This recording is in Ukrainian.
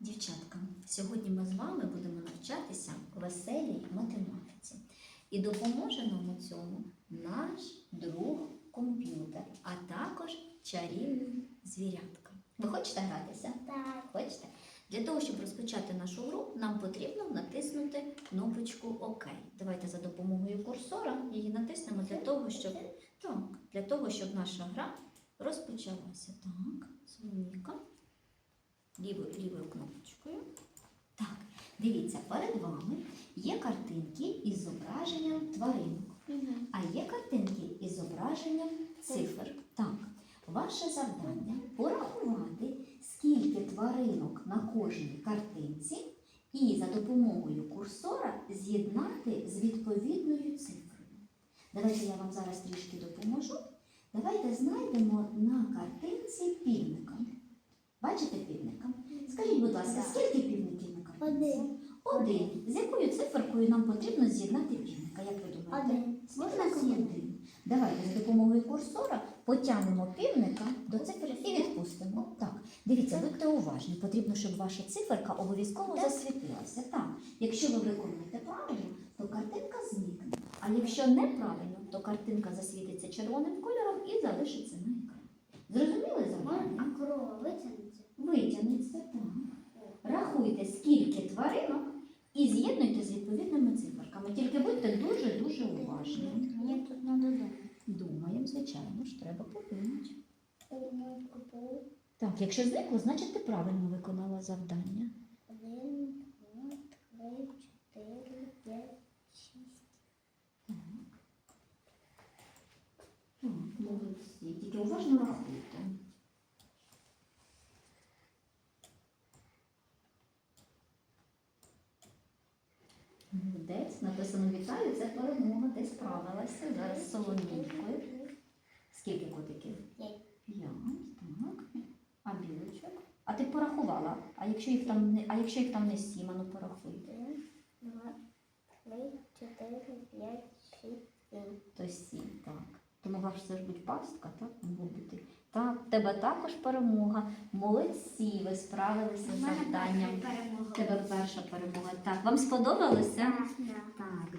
Дівчатка, сьогодні ми з вами будемо навчатися веселій математиці. І допоможе нам у цьому наш друг комп'ютер, а також чарівний звірятка. Ви хочете гратися? Так. Хочете? Для того, щоб розпочати нашу гру, нам потрібно натиснути кнопочку ОК. Давайте за допомогою курсора її натиснемо для того, щоб так, для того, щоб наша гра розпочалася. Так, Соломіка. Лівою, лівою кнопочкою. Так, дивіться, перед вами є картинки із зображенням тваринок, а є картинки із зображенням цифр. Так, ваше завдання порахувати, скільки тваринок на кожній картинці, і за допомогою курсора з'єднати з відповідною цифрою. Давайте я вам зараз трішки допоможу. Давайте знайдемо на картинці півника. Ласка, скільки півників на картинці? Один. Один. З якою циферкою нам потрібно з'єднати півника? Як ви думаєте? Один. З півником один. Давайте за допомогою курсора потягнемо півника до цифри і відпустимо. Так, дивіться, будьте уважні. Потрібно, щоб ваша циферка обов'язково засвітилася. Так, якщо ви виконуєте правильно, то картинка зникне. А якщо неправильно, то картинка засвітиться червоним кольором і залишиться на екрані. Зрозуміли завдання? А корова витягнеться? Витягнеться так. Рахуйте, скільки тваринок і з'єднуйте з відповідними циферками. Тільки будьте дуже-дуже уважні. Мені тут надо думати. Думаємо, звичайно ж, треба подумати. Так, якщо зникло, значить ти правильно виконала завдання. Один, два, три, чотири, п'ять, шість. Так, молодці. Тільки уважно рахуйте. Молодець, написано вітаю, це перемога. З. Скільки котиків? П'ять. Так. А білочок? А ти порахувала? А якщо їх там не, а якщо їх там не сім, а ну порахуй. Один, два, три, чотири, п'ять, шість, сім. То сім, так. То могла ж це ж бути пастка, так? Могло бути. Так, в тебе також перемога. Молодці, ви справилися з завданням. Тебе перша перемога. Так, вам сподобалося? Да.